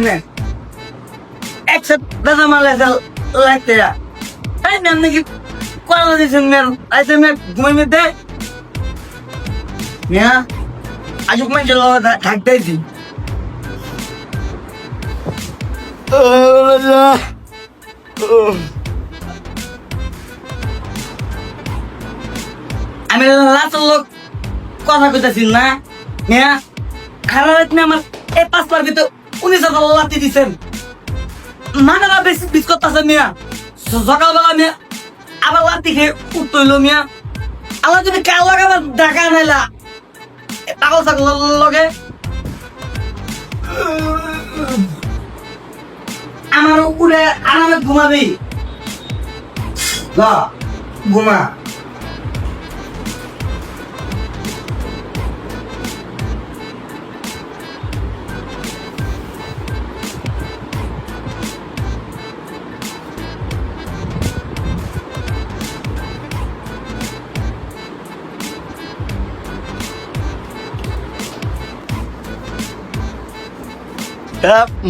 না একসাথে দাদা মালে লাগতে এই ম্যাম নাকি কলা দিয়েছেন ম্যাম আইসে ম্যাম ঘুমাই মেতে মিয়া আজুক মানুষের থাকতেছি আমি লাস্টের লোক কথা কইতাছি না। মিয়া, খারাপ রাত আমার? এই পাঁচ পার ভিতর উনিশ হাজার লাতি দিছেন। মানারা বেশি বিস করতেছে মিয়া? সকালবেলা মিয়া আবার লাতি খেয়ে উঠতইল মিয়া। আল্লাহ তুমি কাল লাগাবার ডাকা নাইলা পাগল লগে। আমার উপরে আরামে ঘুমাবি। ঘুমা।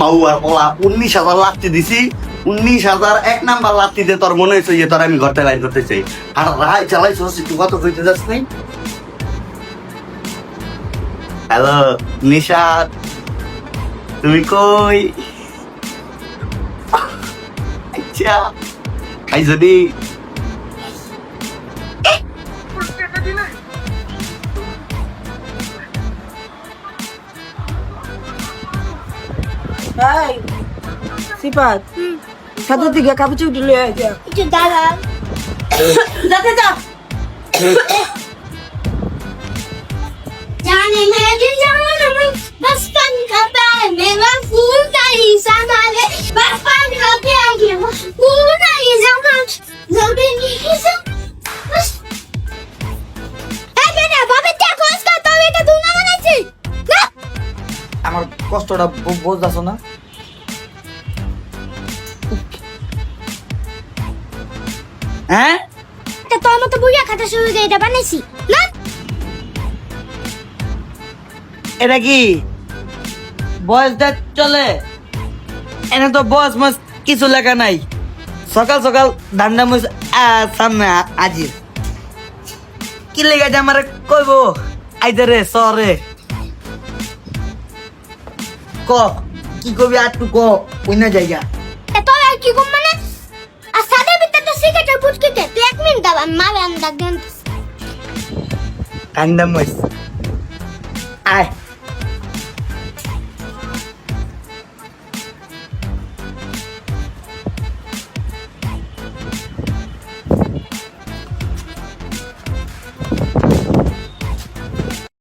মাউয়ার পোলা উনিশ হাজার লাত্তি দিছি। উনিশ হাজার এক নাম্বার লাত্তিতে তোর মনে হয়েছে যে তোর আমি ঘরতে লাইন করতে চাই। আর রায় চালাইছো তুই কত কইতে যাস নাই? হ্যালো নিশাদ তুমি কই? আচ্ছা আই যদি Hai. Sifat. Hmm. Satu tiga kamu cuci dulu ya, aja. Cuci dalam. Sudah tidak. Eh. Jangan ini aja jangan. আমার কষ্টটা বোঝাছ না? হ্যাঁ? এটা তোর মতো বুড়িয়া খাতা শুরু করে এটা বানাইছি। না। এটা কি? বয়স দেখ চলে। এনে তো বয়স মাস কিছু লেখা নাই। সকাল সকাল ধান্দা মুস সামনে আ- আজির। কি লেগে যে আমার কইব? আইতে রে সরে। ক কি কবি আর তু ক অন্য জায়গা এত আর কি কম মানে? আর সাদে ভিতরে তো সিগারেটের বুটকিতে তুই এক মিনিট দাও আমি মারে আন্দাজ দেন কান্দা মুস আয়